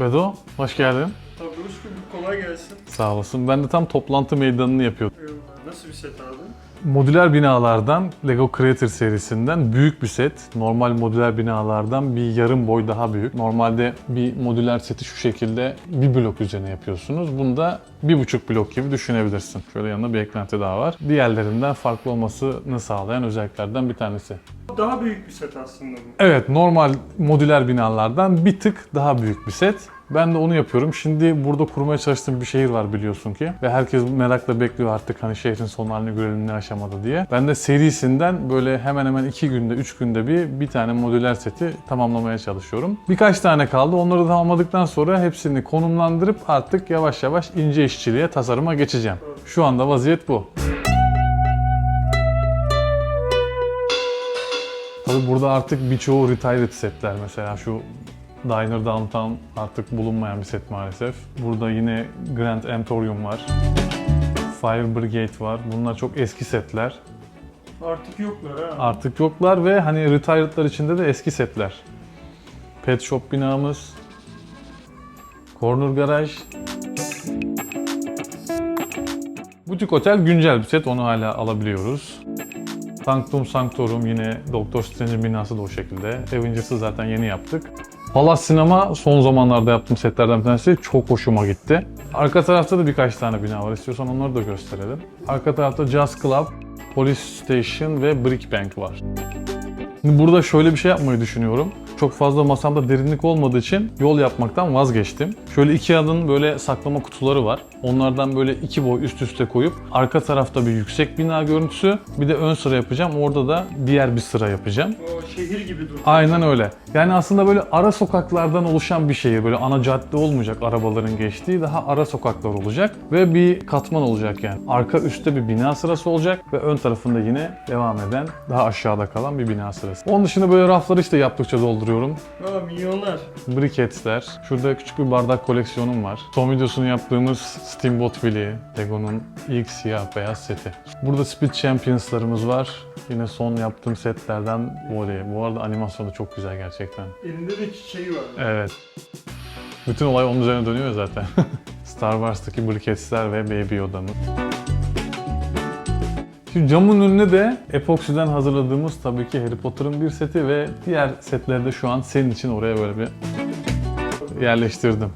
Bedo, hoş geldin. Tabii hoş bulduk, kolay gelsin. Sağ olasın. Ben de tam toplantı meydanını yapıyordum. Modüler binalardan, Lego Creator serisinden büyük bir set. Normal modüler binalardan bir yarım boy daha büyük. Normalde bir modüler seti şu şekilde bir blok üzerine yapıyorsunuz. Bunda bir buçuk blok gibi düşünebilirsin. Şöyle yanında bir eklenti daha var. Diğerlerinden farklı olmasını sağlayan özelliklerden bir tanesi. Daha büyük bir set aslında bu. Evet, normal modüler binalardan bir tık daha büyük bir set. Ben de onu yapıyorum. Şimdi burada kurmaya çalıştığım bir şehir var biliyorsun ki. Ve herkes merakla bekliyor artık hani şehrin son halini görelim ne aşamada diye. Ben de serisinden böyle hemen hemen 2 günde 3 günde bir bir tane modüler seti tamamlamaya çalışıyorum. Birkaç tane kaldı. Onları da tamamladıktan sonra hepsini konumlandırıp artık yavaş yavaş ince işçiliğe, tasarıma geçeceğim. Şu anda vaziyet bu. Tabii burada artık birçoğu retired setler mesela şu Diner Downtown artık bulunmayan bir set maalesef. Burada yine Grand Emporium var. Fire Brigade var. Bunlar çok eski setler. Artık yoklar ha. Artık yoklar ve hani retired'lar içinde de eski setler. Pet Shop binamız. Corner Garaj. Butik Otel güncel bir set. Onu hala alabiliyoruz. Sanctum Sanctorum yine Doktor Strange'in binası da o şekilde. Avengers'ı zaten yeni yaptık. Palace Sinema son zamanlarda yaptığım setlerden bir tanesi. Çok hoşuma gitti. Arka tarafta da birkaç tane bina var. İstiyorsan onları da gösterelim. Arka tarafta Jazz Club, Police Station ve Brick Bank var. Şimdi burada şöyle bir şey yapmayı düşünüyorum. Çok fazla masamda derinlik olmadığı için yol yapmaktan vazgeçtim. Şöyle iki adın böyle saklama kutuları var. Onlardan böyle iki boy üst üste koyup arka tarafta bir yüksek bina görüntüsü bir de ön sıra yapacağım. Orada da diğer bir sıra yapacağım. O şehir gibi dur. Aynen öyle. Yani aslında böyle ara sokaklardan oluşan bir şehir. Böyle ana cadde olmayacak arabaların geçtiği. Daha ara sokaklar olacak. Ve bir katman olacak yani. Arka üstte bir bina sırası olacak. Ve ön tarafında yine devam eden, daha aşağıda kalan bir bina sırası. Onun dışında böyle rafları işte yaptıkça dolduruyorum. Ha milyonlar. Briketler. Şurada küçük bir bardak koleksiyonum var. Son videosunu yaptığımız Steamboat Willie. Lego'nun ilk siyah beyaz seti. Burada Speed Champions'larımız var. Yine son yaptığım setlerden voley. Bu arada animasyonu çok güzel gerçekten. Elinde de çiçeği var. Evet. Bütün olay onun üzerine dönüyor zaten. Star Wars'taki Brickets'ler ve Baby Yoda'nın. Şu camın önüne de epoksiden hazırladığımız tabii ki Harry Potter'ın bir seti ve diğer setleri de şu an senin için oraya böyle bir yerleştirdim.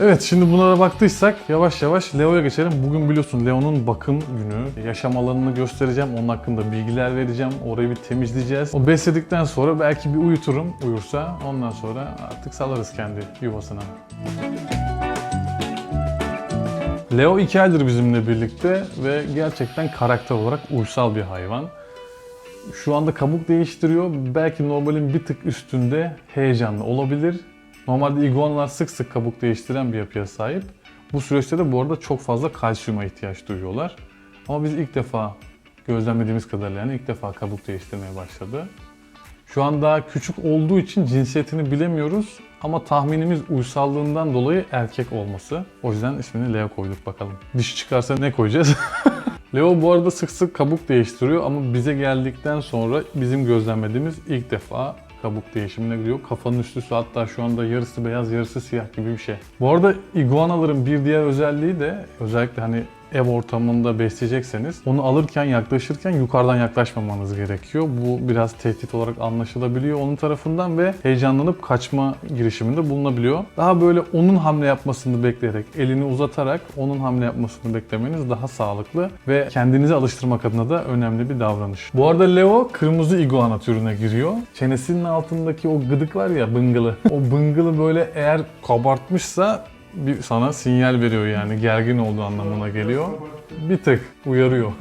Evet şimdi bunlara baktıysak yavaş yavaş Leo'ya geçelim. Bugün biliyorsun Leo'nun bakım günü. Yaşam alanını göstereceğim. Onun hakkında bilgiler vereceğim. Orayı bir temizleyeceğiz. O besledikten sonra belki bir uyuturum uyursa. Ondan sonra artık salarız kendi yuvasına. Leo 2 aydır bizimle birlikte ve gerçekten karakter olarak uysal bir hayvan. Şu anda kabuk değiştiriyor. Belki normalin bir tık üstünde heyecanlı olabilir. Normalde iguanalar sık sık kabuk değiştiren bir yapıya sahip. Bu süreçte de bu arada çok fazla kalsiyuma ihtiyaç duyuyorlar. Ama biz ilk defa gözlemlediğimiz kadarıyla yani ilk defa kabuk değiştirmeye başladı. Şu an daha küçük olduğu için cinsiyetini bilemiyoruz ama tahminimiz uysallığından dolayı erkek olması. O yüzden ismini Leo koyduk bakalım. Dişi çıkarsa ne koyacağız? Leo bu arada sık sık kabuk değiştiriyor ama bize geldikten sonra bizim gözlemlediğimiz ilk defa kabuk değişimine giriyor. Kafanın üstüsü hatta şu anda yarısı beyaz yarısı siyah gibi bir şey. Bu arada iguanaların bir diğer özelliği de özellikle hani ev ortamında besleyecekseniz onu alırken yaklaşırken yukarıdan yaklaşmamanız gerekiyor. Bu biraz tehdit olarak anlaşılabiliyor onun tarafından ve heyecanlanıp kaçma girişiminde bulunabiliyor. Daha böyle onun hamle yapmasını bekleyerek, elini uzatarak onun hamle yapmasını beklemeniz daha sağlıklı ve kendinizi alıştırmak adına da önemli bir davranış. Bu arada Leo kırmızı iguana türüne giriyor. Çenesinin altındaki o gıdık var ya bıngılı. O bıngılı böyle eğer kabartmışsa bir sana sinyal veriyor yani gergin olduğu anlamına geliyor. Bir tık uyarıyor.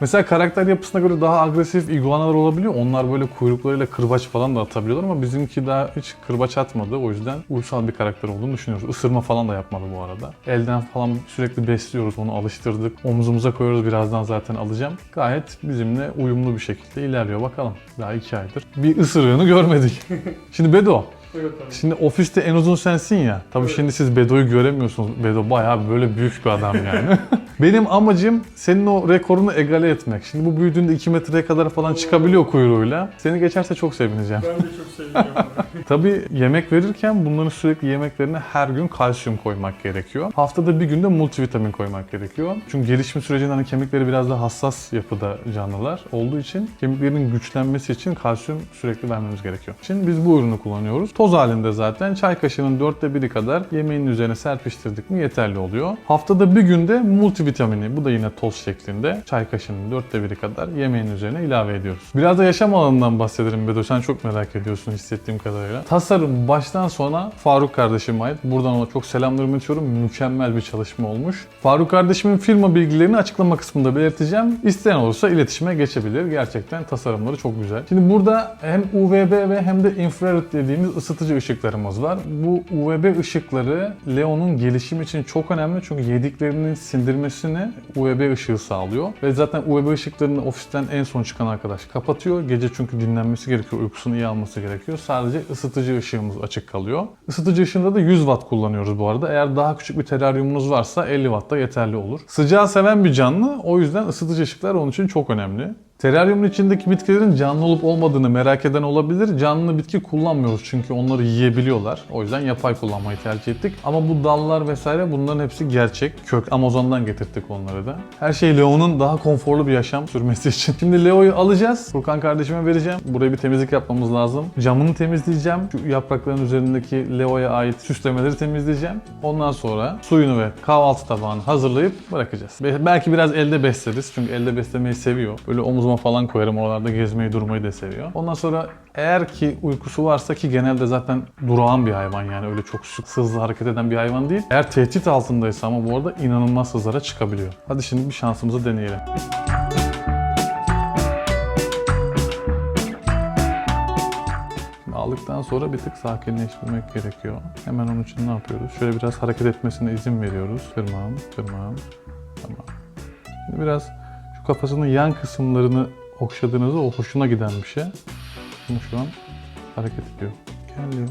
Mesela karakter yapısına göre daha agresif iguanalar olabiliyor. Onlar böyle kuyruklarıyla kırbaç falan da atabiliyorlar ama bizimki daha hiç kırbaç atmadı. O yüzden uysal bir karakter olduğunu düşünüyoruz. Isırma falan da yapmadı bu arada. Elden falan sürekli besliyoruz, onu alıştırdık. Omzumuza koyuyoruz birazdan zaten alacağım. Gayet bizimle uyumlu bir şekilde ilerliyor bakalım. Daha iki aydır. Bir ısırığını görmedik. Şimdi Bedo, Evet. Şimdi ofiste en uzun sensin ya. Tabii Evet. şimdi siz Bedo'yu göremiyorsunuz. Bedo bayağı böyle büyük bir adam yani. Benim amacım senin o rekorunu egale etmek. Şimdi bu büyüdüğünde 2 metreye kadar falan çıkabiliyor kuyruğuyla. Seni geçerse çok sevineceğim. Ben de çok abi. Tabii yemek verirken bunların sürekli yemeklerine her gün kalsiyum koymak gerekiyor. Haftada bir günde multivitamin koymak gerekiyor. Çünkü gelişim sürecinde hani kemikleri biraz daha hassas yapıda canlılar olduğu için kemiklerin güçlenmesi için kalsiyum sürekli vermemiz gerekiyor. Şimdi biz bu ürünü kullanıyoruz. Toz halinde zaten çay kaşığının dörtte biri kadar yemeğin üzerine serpiştirdik mi yeterli oluyor. Haftada bir günde multivitamini bu da yine toz şeklinde çay kaşığının dörtte biri kadar yemeğin üzerine ilave ediyoruz. Biraz da yaşam alanından bahsedelim Bedo. Sen çok merak ediyorsun hissettiğim kadarıyla. Tasarım baştan sona Faruk kardeşime ait. Buradan ona çok selamlarımı iletiyorum. Mükemmel bir çalışma olmuş. Faruk kardeşimin firma bilgilerini açıklama kısmında belirteceğim. İsteyen olursa iletişime geçebilir. Gerçekten tasarımları çok güzel. Şimdi burada hem UVB ve hem de infrared dediğimiz ısıtıcı ışıklarımız var. Bu UVB ışıkları Leon'un gelişimi için çok önemli çünkü yediklerinin sindirmesini UVB ışığı sağlıyor. Ve zaten UVB ışıklarını ofisten en son çıkan arkadaş kapatıyor. Gece çünkü dinlenmesi gerekiyor, uykusunu iyi alması gerekiyor. Sadece ısıtıcı ışığımız açık kalıyor. Isıtıcı ışığında da 100 watt kullanıyoruz bu arada. Eğer daha küçük bir teraryumunuz varsa 50 watt da yeterli olur. Sıcağı seven bir canlı o yüzden ısıtıcı ışıklar onun için çok önemli. Teraryumun içindeki bitkilerin canlı olup olmadığını merak eden olabilir. Canlı bitki kullanmıyoruz çünkü onları yiyebiliyorlar. O yüzden yapay kullanmayı tercih ettik. Ama bu dallar vesaire bunların hepsi gerçek. Kök Amazon'dan getirttik onları da. Her şey Leo'nun daha konforlu bir yaşam sürmesi için. Şimdi Leo'yu alacağız. Furkan kardeşime vereceğim. Buraya bir temizlik yapmamız lazım. Camını temizleyeceğim. Şu yaprakların üzerindeki Leo'ya ait süslemeleri temizleyeceğim. Ondan sonra suyunu ve kahvaltı tabağını hazırlayıp bırakacağız. Be- belki biraz elde besleriz. Çünkü elde beslemeyi seviyor. Böyle omuzuma falan koyarım. Oralarda gezmeyi durmayı da seviyor. Ondan sonra eğer ki uykusu varsa ki genelde zaten durağan bir hayvan yani öyle çok sık hızlı hareket eden bir hayvan değil. Eğer tehdit altındaysa ama bu arada inanılmaz hızlara çıkabiliyor. Hadi şimdi bir şansımızı deneyelim. Aldıktan sonra bir tık sakinleştirmek gerekiyor. Hemen onun için ne yapıyoruz? Şöyle biraz hareket etmesine izin veriyoruz. Kırmam, kırmam. Tamam. Şimdi biraz kafasının yan kısımlarını okşadığınızda o hoşuna giden bir şey. Ama şu an hareket ediyor. Geliyor.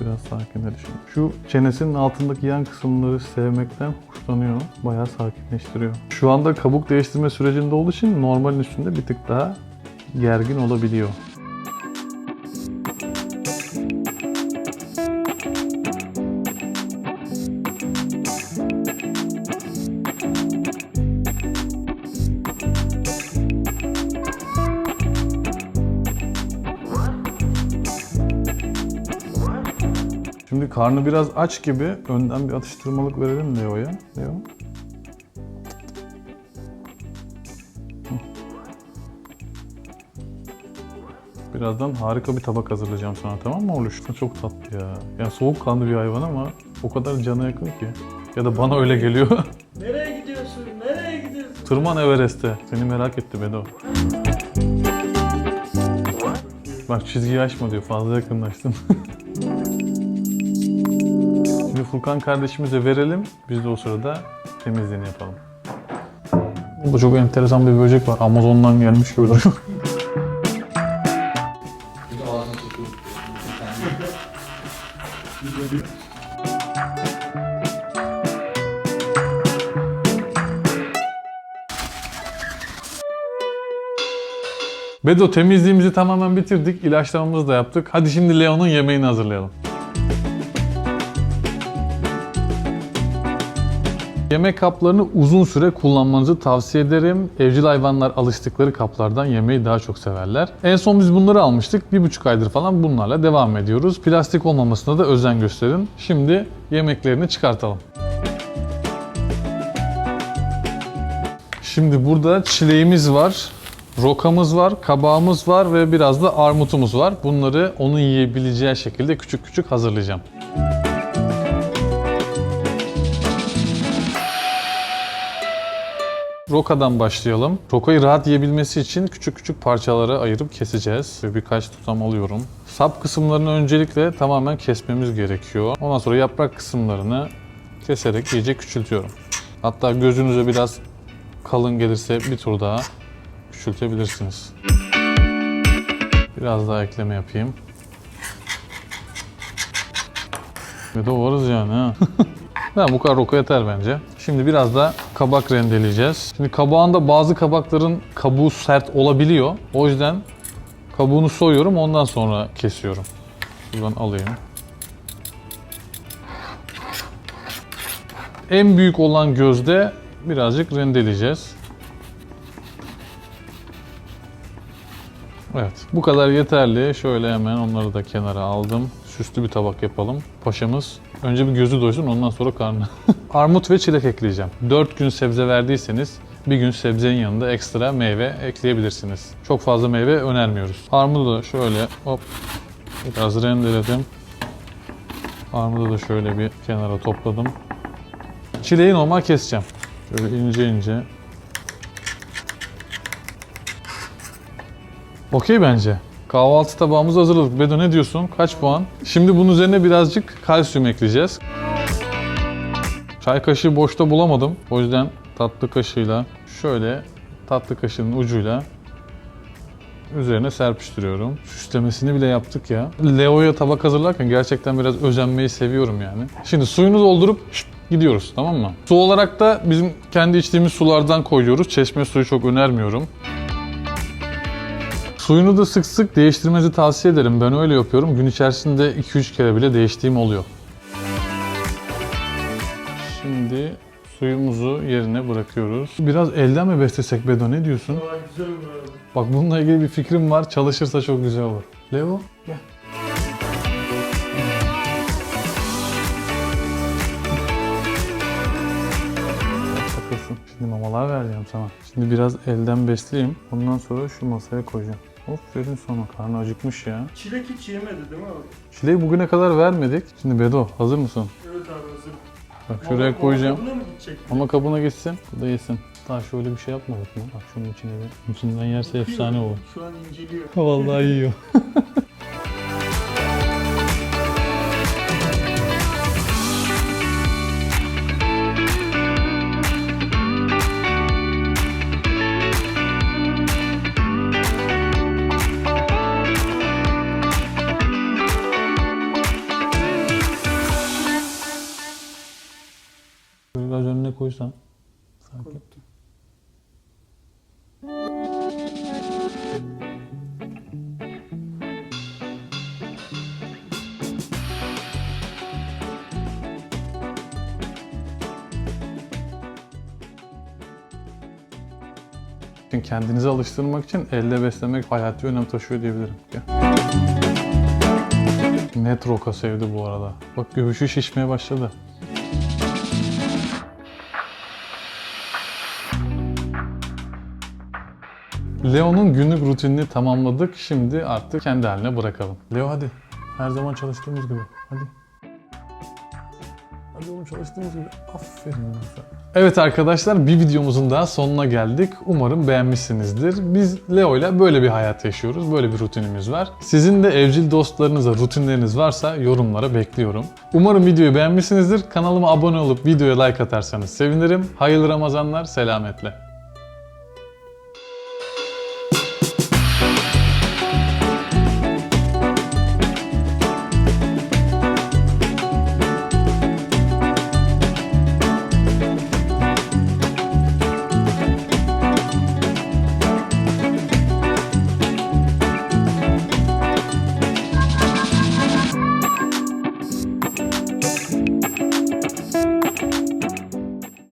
Biraz sakinledi şimdi. Şu çenesinin altındaki yan kısımları sevmekten hoşlanıyor. Bayağı sakinleştiriyor. Şu anda kabuk değiştirme sürecinde olduğu için normalin üstünde bir tık daha gergin olabiliyor. Şimdi karnı biraz aç gibi önden bir atıştırmalık verelim Leo'ya. Leo. Birazdan harika bir tabak hazırlayacağım sana tamam mı oğluş? Çok tatlı ya. Yani soğukkanlı bir hayvan ama o kadar cana yakın ki. Ya da bana öyle geliyor. Nereye gidiyorsun? Nereye gidiyorsun? Tırman Everest'e. Seni merak etti Bedo. Bak çizgiyi aşma diyor. Fazla yakınlaştın. Furkan kardeşimize verelim. Biz de o sırada temizliğini yapalım. Burada çok enteresan bir böcek var. Amazon'dan gelmiş gibi duruyor. Bedo temizliğimizi tamamen bitirdik. İlaçlamamızı da yaptık. Hadi şimdi Leon'un yemeğini hazırlayalım. Yemek kaplarını uzun süre kullanmanızı tavsiye ederim. Evcil hayvanlar alıştıkları kaplardan yemeği daha çok severler. En son biz bunları almıştık. Bir buçuk aydır falan bunlarla devam ediyoruz. Plastik olmamasına da özen gösterin. Şimdi yemeklerini çıkartalım. Şimdi burada çileğimiz var, rokamız var, kabağımız var ve biraz da armutumuz var. Bunları onun yiyebileceği şekilde küçük küçük hazırlayacağım. Rokadan başlayalım. Rokayı rahat yiyebilmesi için küçük küçük parçalara ayırıp keseceğiz. Birkaç tutam alıyorum. Sap kısımlarını öncelikle tamamen kesmemiz gerekiyor. Ondan sonra yaprak kısımlarını keserek iyice küçültüyorum. Hatta gözünüze biraz kalın gelirse bir tur daha küçültebilirsiniz. Biraz daha ekleme yapayım. Ve de varız yani ha. Tamam bu kadar roka yeter bence. Şimdi biraz da kabak rendeleyeceğiz. Şimdi kabağında bazı kabakların kabuğu sert olabiliyor. O yüzden kabuğunu soyuyorum ondan sonra kesiyorum. Buradan alayım. En büyük olan gözde birazcık rendeleyeceğiz. Evet, bu kadar yeterli. Şöyle hemen onları da kenara aldım. Süslü bir tabak yapalım. Paşamız önce bir gözü doysun ondan sonra karnı. Armut ve çilek ekleyeceğim. 4 gün sebze verdiyseniz bir gün sebzenin yanında ekstra meyve ekleyebilirsiniz. Çok fazla meyve önermiyoruz. Armudu da şöyle hop biraz rendeledim. Armudu da şöyle bir kenara topladım. Çileği normal keseceğim. Şöyle ince ince. Okey bence. Kahvaltı tabağımızı hazırladık. Bedo ne diyorsun? Kaç puan? Şimdi bunun üzerine birazcık kalsiyum ekleyeceğiz. Çay kaşığı boşta bulamadım. O yüzden tatlı kaşığıyla şöyle tatlı kaşığının ucuyla üzerine serpiştiriyorum. Süslemesini bile yaptık ya. Leo'ya tabak hazırlarken gerçekten biraz özenmeyi seviyorum yani. Şimdi suyunu doldurup gidiyoruz tamam mı? Su olarak da bizim kendi içtiğimiz sulardan koyuyoruz. Çeşme suyu çok önermiyorum. Suyunu da sık sık değiştirmenizi tavsiye ederim. Ben öyle yapıyorum. Gün içerisinde 2-3 kere bile değiştiğim oluyor. Şimdi suyumuzu yerine bırakıyoruz. Biraz elden mi beslesek Bedo ne diyorsun? Vay güzel olur abi. Bak bununla ilgili bir fikrim var. Çalışırsa çok güzel olur. Leo gel. Takılsın. Şimdi mamalar vereceğim sana. Şimdi biraz elden besleyeyim. Ondan sonra şu masaya koyacağım. Aferin sana. Karnı acıkmış ya. Çilek hiç yemedi değil mi abi? Çileği bugüne kadar vermedik. Şimdi Bedo hazır mısın? Evet abi hazır. Bak şuraya koyacağım. Mama kabına mı gidecek? Ama kabına gitsin. Bu da yesin. Daha şöyle bir şey yapmadık mı? Bak şunun içine bir. İçinden yerse efsane olur. Şu an inceliyor. Vallahi yiyor. Çünkü kendinizi alıştırmak için elde beslemek hayati önem taşıyor diyebilirim. Gel. Net roka sevdi bu arada. Bak göğüşü şişmeye başladı. Leo'nun günlük rutinini tamamladık. Şimdi artık kendi haline bırakalım. Leo hadi. Her zaman çalıştığımız gibi. Hadi. Hadi oğlum çalıştığımız gibi. Aferin sana. Evet arkadaşlar bir videomuzun daha sonuna geldik. Umarım beğenmişsinizdir. Biz Leo ile böyle bir hayat yaşıyoruz. Böyle bir rutinimiz var. Sizin de evcil dostlarınıza rutinleriniz varsa yorumlara bekliyorum. Umarım videoyu beğenmişsinizdir. Kanalıma abone olup videoya like atarsanız sevinirim. Hayırlı Ramazanlar, selametle.